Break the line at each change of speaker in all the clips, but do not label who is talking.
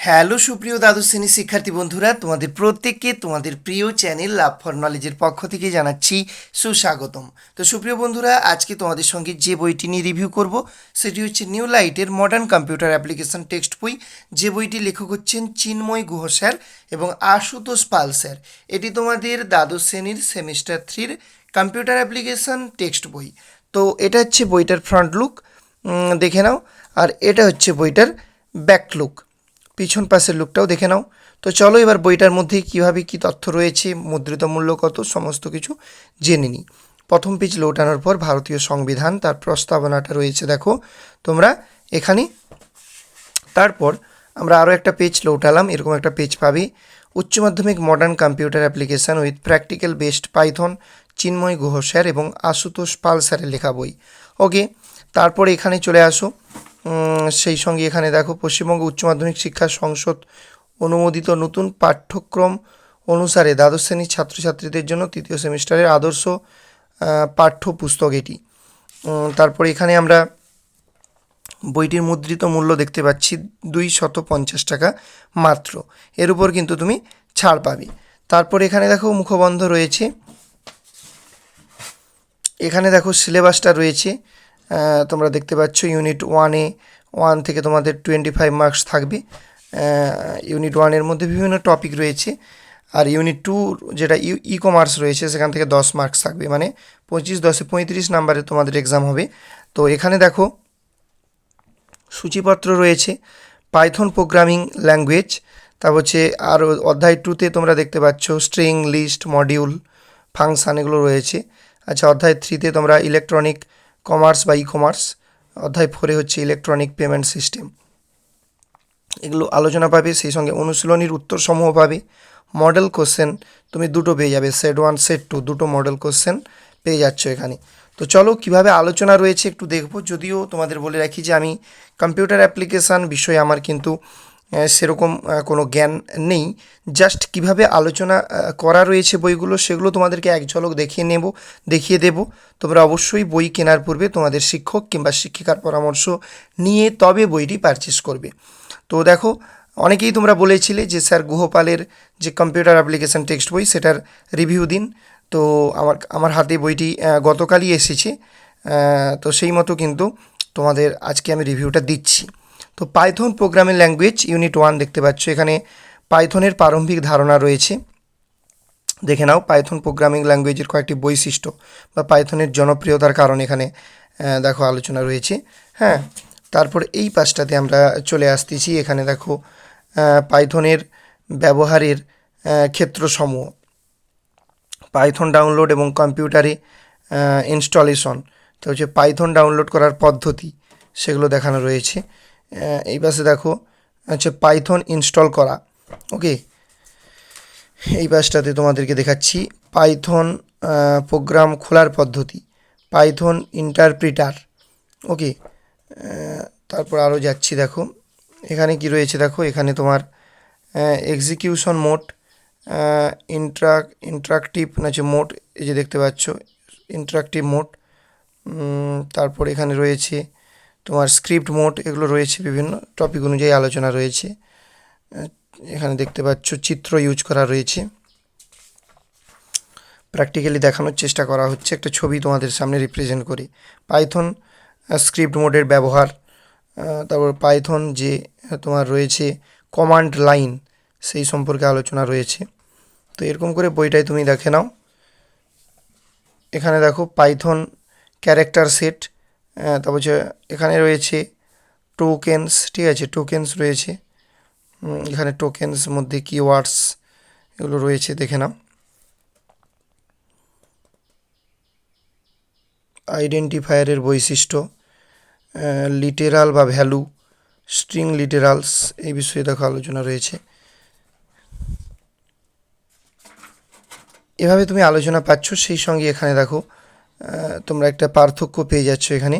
Hello, সুপ্রিয় দ্বাদশ শ্রেণির শিক্ষার্থী বন্ধুরা, তোমাদের প্রত্যেককে তোমাদের প্রিয় চ্যানেল লাভ ফর নলেজের পক্ষ থেকে জানাচ্ছি সুস্বাগতম। তো সুপ্রিয় বন্ধুরা, আজকে তোমাদের সঙ্গে যে বইটি নিয়ে রিভিউ করব, সেটি হচ্ছে নিউ লাইটের মডার্ন কম্পিউটার অ্যাপ্লিকেশন টেক্সট বই। যে বইটি লেখক হচ্ছেন চিন্ময় গুহ স্যার এবং আশুতোষ পাল স্যার। এটি তোমাদের দ্বাদশ শ্রেণির সেমিস্টার থ্রির কম্পিউটার অ্যাপ্লিকেশন টেক্সট বই। তো এটা হচ্ছে বইটার ফ্রন্ট লুক দেখে নাও। আর এটা হচ্ছে বইটার ব্যাক লুক। পিছন পাশের লুকটাও দেখে নাও। তো চলো এবার বইটার মধ্যে কীভাবে কী তথ্য রয়েছে, মুদ্রিত মূল্য কত, সমস্ত কিছু জেনে নিই। প্রথম পেজ লোটানোর পর ভারতীয় সংবিধান, তার প্রস্তাবনাটা রয়েছে দেখো। তোমরা এখানে তারপর আমরা আরও একটা পেজ লোটালাম এরকম একটা পেজ পাবি। উচ্চ মাধ্যমিক modern computer application with practical based Python Chinmoy Guha sir এবং আশুতোষ পাল স্যারের লেখা বই। ওকে তারপরে এখানে চলে আসো। সেই সঙ্গে এখানে দেখো পশ্চিমবঙ্গ উচ্চ মাধ্যমিক শিক্ষা সংসদ অনুমোদিত নতুন পাঠ্যক্রম অনুসারে দ্বাদশ শ্রেণির ছাত্রছাত্রীদের জন্য তৃতীয় সেমিস্টারের আদর্শ পাঠ্যপুস্তক এটি। তারপরে এখানে আমরা বইটির মুদ্রিত মূল্য দেখতে পাচ্ছি দুই শত পঞ্চাশ টাকা মাত্র। এর উপর কিন্তু তুমি ছাড় পাবে। তারপর এখানে দেখো মুখবন্ধ রয়েছে। এখানে দেখো সিলেবাসটা রয়েছে। তোমরা দেখতে পাচ্ছ ইউনিট ওয়ানে ওয়ান থেকে তোমাদের টোয়েন্টি ফাইভ মার্কস থাকবে ইউনিট ওয়ানের মধ্যে বিভিন্ন টপিক রয়েছে। আর ইউনিট টু যেটা ই কমার্স রয়েছে, সেখান থেকে দশ মার্কস থাকবে। মানে পঁচিশ, দশে পঁয়ত্রিশ নাম্বারে তোমাদের এক্সাম হবে। তো এখানে দেখো, সূচিপত্র রয়েছে পাইথন প্রোগ্রামিং ল্যাঙ্গুয়েজ তারপর হচ্ছে আর অধ্যায় টুতে তোমরা দেখতে পাচ্ছ স্ট্রিং লিস্ট মডিউল ফাংশান এগুলো রয়েছে। আচ্ছা অধ্যায় থ্রিতে তোমরা ইলেকট্রনিক কমার্স বা ই কমার্স অধ্যায় ফোরে হচ্ছে ইলেকট্রনিক পেমেন্ট সিস্টেম এগুলো আলোচনা পাবে, সেই সঙ্গে অনুশীলনীর উত্তর সমূহ পাবে। মডেল কোশ্চেন তুমি দুটো পেয়ে যাবে সেট ওয়ান সেট টু দুটো মডেল কোশ্চেন পেয়ে যাচ্ছ এখানে। তো চলো, কীভাবে আলোচনা রয়েছে একটু দেখব, যদিও তোমাদের বলে রাখি যে আমি কম্পিউটার অ্যাপ্লিকেশান বিষয়ে আমার কিন্তু সেরকম কোনো জ্ঞান নেই। জাস্ট কীভাবে আলোচনা করা রয়েছে বইগুলো, সেগুলো তোমাদেরকে এক ঝলক দেখিয়ে নেব, দেখিয়ে দেব। তোমরা অবশ্যই বই কেনার পূর্বে তোমাদের শিক্ষক কিংবা শিক্ষিকার পরামর্শ নিয়ে তবে বইটি পারচেস করবে। তো দেখো, অনেকেই তোমরা বলেছিলে যে, স্যার, গুহপালের যে কম্পিউটার অ্যাপ্লিকেশন টেক্সট বই, সেটার রিভিউ দিন। তো আমার আমার হাতে বইটি গতকালই এসেছে। তো সেই মতো কিন্তু তোমাদের আজকে আমি রিভিউটা দিচ্ছি। তো Python programming language unit one দেখতে পাচ্ছ। এখানে পাইথনের প্রারম্ভিক ধারণা রয়েছে। দেখে নাও পাইথন প্রোগ্রামিং ল্যাঙ্গুয়েজের কয়েকটি বৈশিষ্ট্য বা পাইথনের জনপ্রিয়তার কারণ এখানে দেখো আলোচনা রয়েছে। হ্যাঁ তারপর এই পাশটাতে আমরা চলে আসতেছি। এখানে দেখো পাইথনের ব্যবহারের ক্ষেত্রসমূহ। পাইথন ডাউনলোড এবং কম্পিউটারে ইনস্টলেশন তো হচ্ছে পাইথন ডাউনলোড করার পদ্ধতি, সেগুলো দেখানো রয়েছে। এই পাশে দেখো, হচ্ছে পাইথন ইনস্টল করা। ওকে এই পাশটাতে তোমাদেরকে দেখাচ্ছি পাইথন প্রোগ্রাম খোলার পদ্ধতি। পাইথন ইন্টারপ্রিটার ওকে তারপর আরও যাচ্ছি দেখো। এখানে কি রয়েছে দেখো? এখানে তোমার এক্সিকিউশন মোড ইন্ট্রাক ইন্ট্রাকটিভ নাচে মোড এই যে দেখতে পাচ্ছ ইন্ট্রাকটিভ মোড তারপর এখানে রয়েছে তোমার স্ক্রিপ্ট মোড এগুলো রয়েছে বিভিন্ন টপিক অনুযায়ী আলোচনা রয়েছে। এখানে দেখতে পাচ্ছ চিত্র ইউজ করা রয়েছে। প্র্যাকটিক্যালি দেখানোর চেষ্টা করা হচ্ছে, একটা ছবি তোমাদের সামনে রিপ্রেজেন্ট করে। পাইথন স্ক্রিপ্ট মোডের ব্যবহার তারপর পাইথন যে তোমার রয়েছে কমান্ড লাইন সেই সম্পর্কে আলোচনা রয়েছে। তো এরকম করে বইটাই তুমি দেখে নাও। এখানে দেখো পাইথন ক্যারেক্টার সেট তারপর হচ্ছে এখানে রয়েছে টোকেন্স ঠিক আছে টোকেন্স রয়েছে। এখানে টোকেন্স মধ্যে কিওয়ার্ডস এগুলো রয়েছে, দেখে নাও। আইডেন্টিফায়ারের বৈশিষ্ট্য লিটেরাল বা ভ্যালু স্ট্রিং লিটেরালস এই বিষয়ে দেখো আলোচনা রয়েছে। এভাবে তুমি আলোচনা পাচ্ছ, সেই সঙ্গে এখানে দেখো তোমরা একটা পার্থক্য পেয়ে যাচ্ছ এখানে।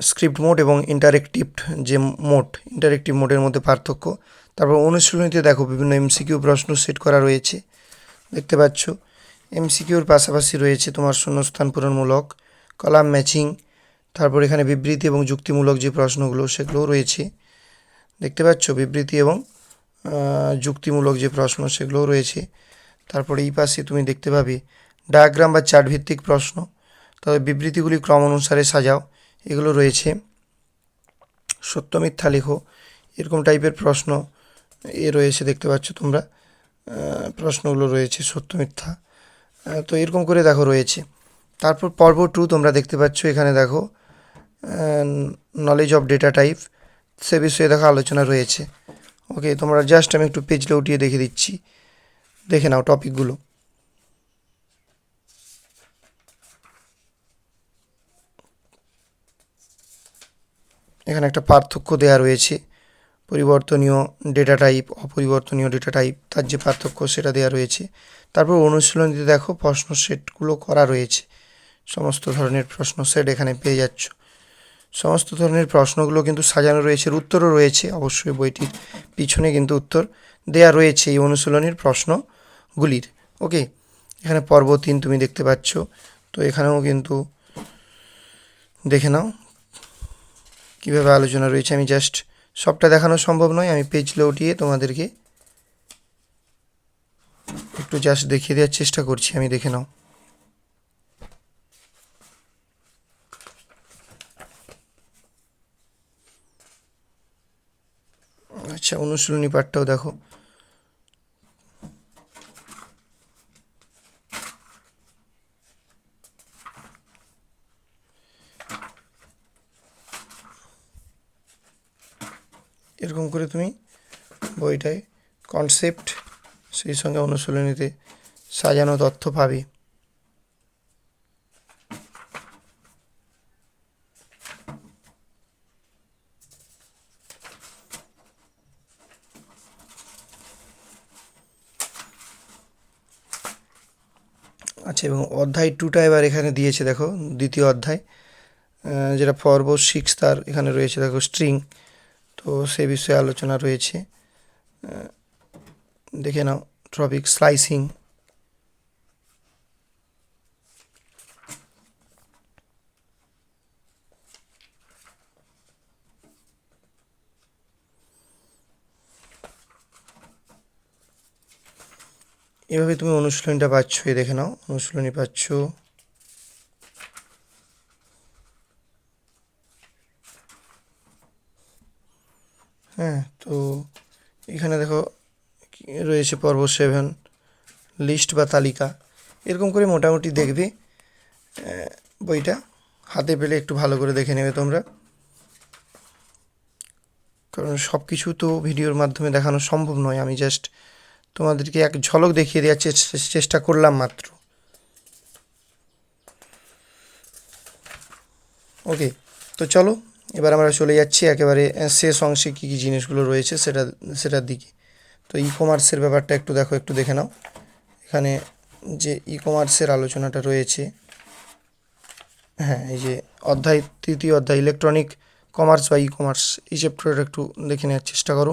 স্ক্রিপ্ট মোড এবং ইন্টারেক্টিভ যে মোড ইন্টারেক্টিভ মোডের মধ্যে পার্থক্য। তারপর অনুশীলনীতে দেখো বিভিন্ন এমসিকিউ প্রশ্ন সেট করা রয়েছে। দেখতে পাচ্ছ এমসিকিউর পাশাপাশি রয়েছে তোমার শূন্যস্থান পূরণমূলক কলাম ম্যাচিং তারপর এখানে বিবৃতি এবং যুক্তিমূলক যে প্রশ্নগুলো সেগুলোও রয়েছে। দেখতে পাচ্ছ বিবৃতি এবং যুক্তিমূলক যে প্রশ্ন সেগুলোও রয়েছে। তারপরে এই পাশে তুমি দেখতে পাবে ডায়াগ্রাম বা চার্ট ভিত্তিক প্রশ্ন। তবে বিবৃতিগুলি ক্রম অনুসারে সাজাও। এগুলো রয়েছে, সত্য মিথ্যা লেখো, এরকম টাইপের প্রশ্ন এ রয়েছে, দেখতে পাচ্ছ তোমরা। প্রশ্নগুলো রয়েছে, সত্য মিথ্যা। তো এরকম করে দেখো রয়েছে। তারপর পর্ব টু তোমরা দেখতে পাচ্ছ, এখানে দেখো নলেজ অফ ডেটা টাইপ সে বিষয়ে দেখো আলোচনা রয়েছে। ওকে তোমরা জাস্ট আমি একটু পেজটা উঠিয়ে দেখে দিচ্ছি। দেখে নাও টপিকগুলো এখানে একটা পার্থক্য দেওয়া রয়েছে। পরিবর্তনীয় ডেটা টাইপ অপরিবর্তনীয় ডেটা টাইপ তার যে পার্থক্য সেটা দেওয়া রয়েছে। তারপর অনুশীলনীতে দেখো, প্রশ্ন সেটগুলো করা রয়েছে। সমস্ত ধরনের প্রশ্ন সেট এখানে পেয়ে যাচ্ছ। সমস্ত ধরনের প্রশ্নগুলো কিন্তু সাজানো রয়েছে, উত্তরও রয়েছে। অবশ্যই বইটির পিছনে কিন্তু উত্তর দেয়া রয়েছে এই অনুশীলনীর প্রশ্নগুলির ওকে এখানে পর্ব তিন তুমি দেখতে পাচ্ছ। তো এখানেও কিন্তু দেখে নাও কীভাবে আলোচনা রয়েছে। আমি জাস্ট সবটা দেখানো সম্ভব নয়। আমি পেজ উঠিয়ে তোমাদেরকে একটু জাস্ট দেখিয়ে দেওয়ার চেষ্টা করছি। আমি দেখে নাও। আচ্ছা অনুশীলনী পাঠটাও দেখো। করে তুমি বইটায় কনসেপ্ট সেই সঙ্গে অনুশীলনীতে সাজানো তথ্য পাবে। আচ্ছা এবং অধ্যায় টুটা এবার এখানে দিয়েছে, দেখো, দ্বিতীয় অধ্যায় যেটা পর্ব সিক্স তার এখানে রয়েছে, দেখো স্ট্রিং তো সে বিষয়ে আলোচনা রয়েছে। দেখে নাও ট্রপিক স্লাইসিং এভাবে তুমি অনুশীলনীটা পাচ্ছ, এই দেখে নাও, অনুশীলনী পাচ্ছ হ্যাঁ তো এখানে দেখো রয়েছে পর্ব সেভেন লিস্ট বা তালিকা। এরকম করে মোটামুটি দেখবে বইটা। হাতে পেলে একটু ভালো করে দেখে নেবে তোমরা। কারণ সব কিছু তো ভিডিওর মাধ্যমে দেখানো সম্ভব নয়। আমি জাস্ট তোমাদেরকে এক ঝলক দেখিয়ে দেওয়ার চেষ্টা করলাম মাত্র। ওকে তো চলো এবার আমরা চলে যাচ্ছি একেবারে শেষ অংশে কী কী জিনিসগুলো রয়েছে সেটা, সেটার দিকে। তো ই কমার্সের ব্যাপারটা একটু দেখো, একটু দেখে নাও। এখানে যে ই কমার্সের আলোচনাটা রয়েছে হ্যাঁ এই যে অধ্যায়, তৃতীয় অধ্যায় ইলেকট্রনিক কমার্স বা ই কমার্স এই চ্যাপ্টারটা একটু দেখে নেওয়ার চেষ্টা করো।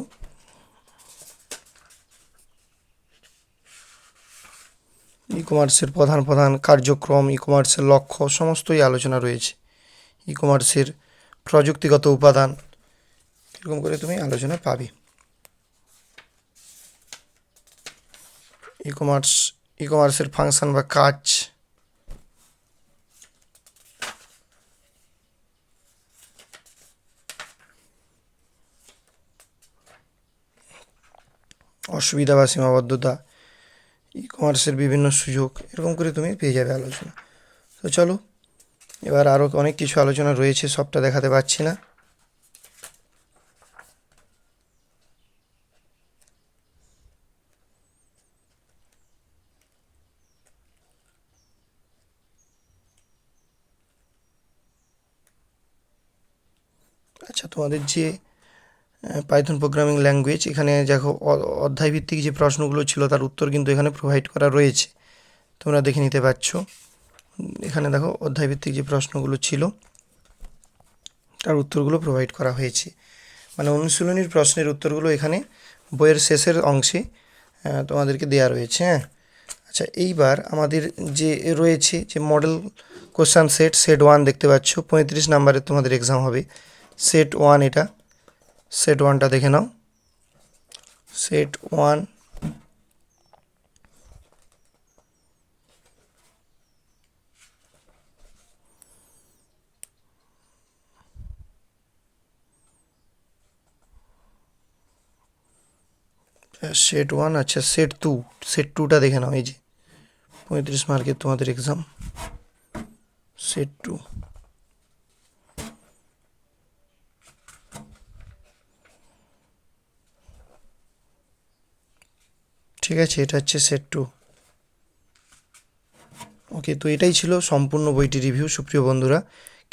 ই কমার্সের প্রধান প্রধান কার্যক্রম ই কমার্সের লক্ষ্য, সমস্তই আলোচনা রয়েছে। ই কমার্সের প্রযুক্তিগত উপাদান। এরকম করে তুমি আলোচনা পাবে। ই কমার্স ই কমার্সের ফাংশন বা কাজ। অসুবিধা বা সীমাবদ্ধতা ই কমার্সের বিভিন্ন সুযোগ, এরকম করে তুমি পেয়ে যাবে আলোচনা। তো চলো এবার আরও অনেক কিছু আলোচনা রয়েছে, সবটা দেখাতে পারছি না। আচ্ছা তোমাদের যে পাইথন প্রোগ্রামিং ল্যাঙ্গুয়েজ এখানে দেখো অধ্যায়ভিত্তিক যে প্রশ্নগুলো ছিল, তার উত্তর কিন্তু এখানে প্রোভাইড করা রয়েছে। তোমরা দেখে নিতে পারছ। এখানে দেখো অধ্যায়ভিত্তিক যে প্রশ্নগুলো ছিল, তার উত্তরগুলো প্রোভাইড করা হয়েছে। মানে অনুশীলনীর প্রশ্নের উত্তরগুলো এখানে বইয়ের শেষের অংশে তোমাদেরকে দেওয়া রয়েছে হ্যাঁ? আচ্ছা এইবার আমাদের যে রয়েছে, যে model question set set one দেখতে পাচ্ছ, পঁয়ত্রিশ নাম্বারে তোমাদের এক্সাম হবে। সেট ওয়ান এটা সেট ওয়ানটা দেখে নাও। সেট ওয়ান সেট ওয়ান আচ্ছা সেট টু সেট টুটা দেখে নাও, এই যে। পঁয়ত্রিশ মার্কের তোমাদের এক্সাম সেট টু ঠিক আছে, এটা হচ্ছে সেট টু ওকে তো এটাই ছিল সম্পূর্ণ বইটি রিভিউ সুপ্রিয় বন্ধুরা।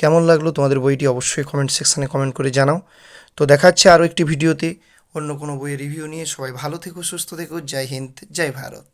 কেমন লাগল তোমাদের বইটি অবশ্যই কমেন্ট সেকশানে কমেন্ট করে জানাও। তো দেখাচ্ছে আরও একটি ভিডিওতে অন্য কোনো বইয়ের রিভিউ নিয়ে সবাই ভালো থেকো সুস্থ থেকো জয় হিন্দ জয় ভারত।